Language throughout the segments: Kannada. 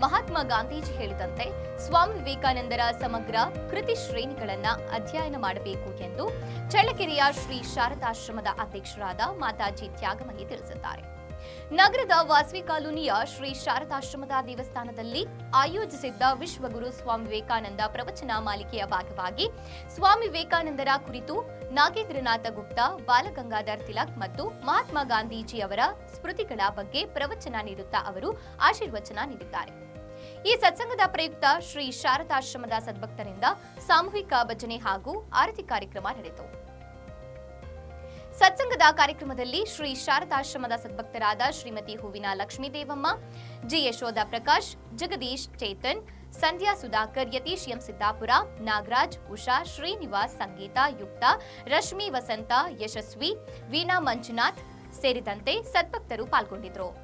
ಮಹಾತ್ಮ ಗಾಂಧೀಜಿ ಹೇಳಿದಂತೆ ಸ್ವಾಮಿ ವಿವೇಕಾನಂದರ ಸಮಗ್ರ ಕೃತಿ ಶ್ರೇಣಿಗಳನ್ನು ಅಧ್ಯಯನ ಮಾಡಬೇಕು ಎಂದು ಚಳ್ಳಕೆರೆಯ ಶ್ರೀ ಶಾರದಾಶ್ರಮದ ಅಧ್ಯಕ್ಷರಾದ ಮಾತಾಜಿ ತ್ಯಾಗಮಯಿ ತಿಳಿಸಿದ್ದಾರೆ. ನಗರದ ವಾಸವಿ ಕಾಲೋನಿಯ ಶ್ರೀ ಶಾರದಾಶ್ರಮದ ದೇವಸ್ಥಾನದಲ್ಲಿ ಆಯೋಜಿಸಿದ್ದ ವಿಶ್ವಗುರು ಸ್ವಾಮಿ ವಿವೇಕಾನಂದ ಪ್ರವಚನ ಮಾಲಿಕೆಯ ಭಾಗವಾಗಿ ಸ್ವಾಮಿ ವಿವೇಕಾನಂದರ ಕುರಿತು ನಾಗೇಂದ್ರನಾಥ ಗುಪ್ತಾ, ಬಾಲಗಂಗಾಧರ್ ತಿಲಕ್ ಮತ್ತು ಮಹಾತ್ಮ ಗಾಂಧೀಜಿ ಅವರ ಸ್ಮೃತಿಗಳ ಬಗ್ಗೆ ಪ್ರವಚನ ನೀಡುತ್ತಾ ಅವರು ಆಶೀರ್ವಚನ ನೀಡಿದ್ದಾರೆ. ಈ ಸತ್ಸಂಗದ ಪ್ರಯುಕ್ತ ಶ್ರೀ ಶಾರದಾಶ್ರಮದ ಸದ್ಭಕ್ತರಿಂದ ಸಾಮೂಹಿಕ ಭಜನೆ ಹಾಗೂ ಆರತಿ ಕಾರ್ಯಕ್ರಮ ನಡೆಯಿತು. ಸತ್ಸಂಗದ ಕಾರ್ಯಕ್ರಮದಲ್ಲಿ ಶ್ರೀ ಶಾರದಾಶ್ರಮದ ಸದ್ಭಕ್ತರಾದ ಶ್ರೀಮತಿ ಹೂವಿನ ಲಕ್ಷ್ಮೀದೇವಮ್ಮ, ಜಿ ಯಶೋಧ ಪ್ರಕಾಶ್, ಜಗದೀಶ್ ಚೇತನ್ ಸಂಧ್ಯಾ ಸುಧಾಕರ್, ಯತೀಶ್ ಎಂ ಸಿದ್ದಾಪುರ, ನಾಗರಾಜ್, ಉಷಾ, ಶ್ರೀನಿವಾಸ್, ಸಂಗೀತ, ಯುಕ್ತ, ರಶ್ಮಿ ವಸಂತ, ಯಶಸ್ವಿ, ವೀಣಾ ಮಂಜುನಾಥ್ ಸೇರಿದಂತೆ ಸದ್ಭಕ್ತರು ಪಾಲ್ಗೊಂಡಿದ್ದರು.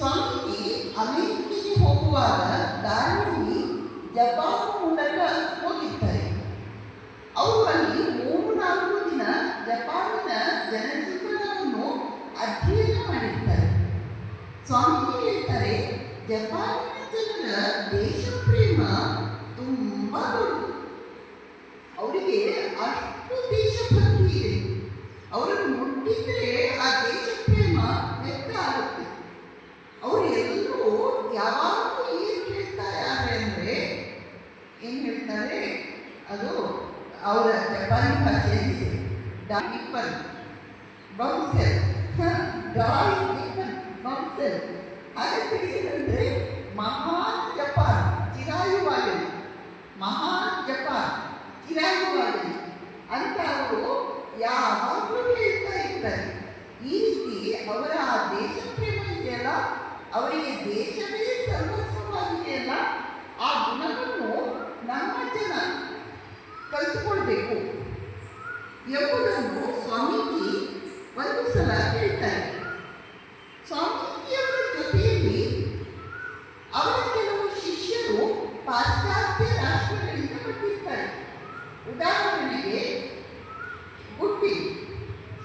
ಸ್ವಾಮೀಜಿ ಅಮೆರಿಕೆಗೆ ಹೋಗುವಾಗ ದಾರಿಯಲ್ಲಿ ಜಪಾನ್ ಮೂಲಕ ಹೋಗಿದ್ದಾರೆ. ಅವರು ಅಲ್ಲಿ ಮೂರು ನಾಲ್ಕು ದಿನ ಜಪಾನಿನ ಜನಜೀವನವನ್ನು ಅಧ್ಯಯನ ಮಾಡಿರ್ತಾರೆ ಸ್ವಾಮೀಜಿ ಹೇಳ್ತಾರೆ, ಜಪಾನಿನ ಜನರ ದೇಶ ಪ್ರೇಮ ತುಂಬಾ ಅವರಿಗೆ ಅಷ್ಟು ದೇಶಭಕ್ತಿ ಇದೆ ಅವರನ್ನು ಮುಟ್ಟಿದ್ರೆ ಆ ದೇಶ ಪ್ರೇಮ ವ್ಯಕ್ತ ಆಗುತ್ತೆ ಅವರು ಎಲ್ಲರೂ ಯಾವಾಗಲೂ ಏನು ಹೇಳ್ತಾರೆ ಅಂದರೆ ಏನು ಹೇಳ್ತಾರೆ ಅದು ಅವರ ಜಪಾನಿ ಭಾಷೆಯಲ್ಲಿ ಡಾಯಿಪನ್ ಬೌನ್ಸೆಲ್ ಡಾಯಿಪನ್ ಬೌನ್ಸೆಲ್. ಹಾಗಾದ್ರೆ ಅಂದರೆ ಮಹಾನ್ ಜಪಾನ್, ಚಿರಾಯುವಾಗಲಿ. ಮಹಾನ್ ಜಪಾನ್, ಚಿರಾಯುವಾಗಲಿ. ಅಂತ ಅವರು ಯಾವಾಗಲೂ ಹೇಳ್ತಾ ಇರ್ತಾರೆ. ಈ ರೀತಿ ಅವರ ದೇಶ ಪ್ರೇಮ ಇದೆಯಲ್ಲ, ಅವರಿಗೆ ದೇಶವೇ ಯಮುನನ್ನು ಸ್ವಾಮೀಜಿ ಒಂದು ಸಲ ಹೇಳ್ತಾರೆ ಸ್ವಾಮೀಜಿಯವರ ಜೊತೆಯಲ್ಲಿ ಅವರ ಕೆಲವು ಶಿಷ್ಯರು ಪಾಶ್ಚಾತ್ಯ ರಾಷ್ಟ್ರಗಳಿಂದ ಬಂದಿರ್ತಾರೆ ಉದಾಹರಣೆಗೆ ಗುಡ್ಡಿ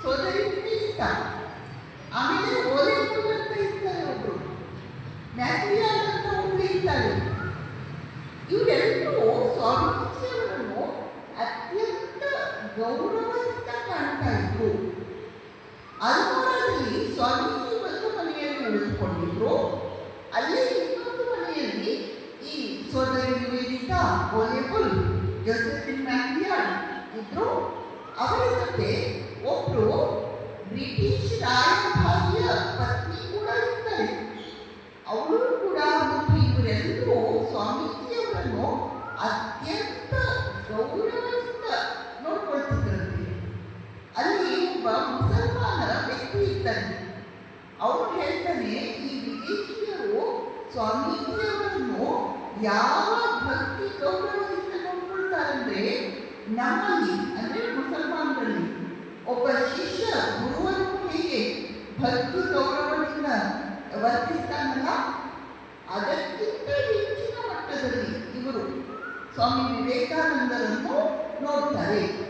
ಸೋದರಿ ಅಂತ ಆಮೇಲೆ ಓಲೆಂಟು ಅಂತ ಇರ್ತಾರೆ ಒಬ್ಬರು ಮ್ಯಾಕ್ರಿಯಾಲ್ ಅಂತ ಒಬ್ಬರು ಇರ್ತಾರೆ ಇವರೆಲ್ಲರೂ ಸ್ವಾಮೀಜಿಯವರನ್ನು ಅತ್ಯಂತ ಗೌರವ ಅದು ಅಲ್ಮೋರಾದಲ್ಲಿ ಸ್ವಾಮೀಜಿ ಒಂದು ಮನೆಯಲ್ಲಿ ಉಳಿದುಕೊಂಡಿದ್ರು. ಅಲ್ಲಿ ಇನ್ನೊಂದು ಮನೆಯಲ್ಲಿ ಈ ಸೋದರಿ ನಿವೇದಿತಾ ಗೋಲೆಬುಲ್ ಜೋಸೆಫಿನ್ ಮ್ಯಾಕ್ಲಿಯಾನ್ ಇದ್ರು. ಅವರ ಜೊತೆ ಒಬ್ಬರು ಬ್ರಿಟಿಷ್ ರಾಯ್ ಹೇಳ್ತಾನೆ ಈ ವಿದೇಶಿಯರು ಸ್ವಾಮೀಜಿಯವರನ್ನು ಯಾವ ಭಕ್ತಿ ಗೌರವದಿಂದ ನೋಡ್ಕೊಳ್ತಾರಂದ್ರೆ ನಮ್ಮಲ್ಲಿ, ಅಂದ್ರೆ ಮುಸಲ್ಮಾನರಲ್ಲಿ ಒಬ್ಬ ಶಿಷ್ಯ ಗುರುವನ್ನು ಹೇಗೆ ಭಕ್ತಿ ಗೌರವದಿಂದ ವರ್ತಿಸ್ತಾನಲ್ಲ? ಅದಕ್ಕಿಂತ ಹೆಚ್ಚಿನ ಮಟ್ಟದಲ್ಲಿ ಇವರು ಸ್ವಾಮಿ ವಿವೇಕಾನಂದರನ್ನು ನೋಡ್ತಾರೆ.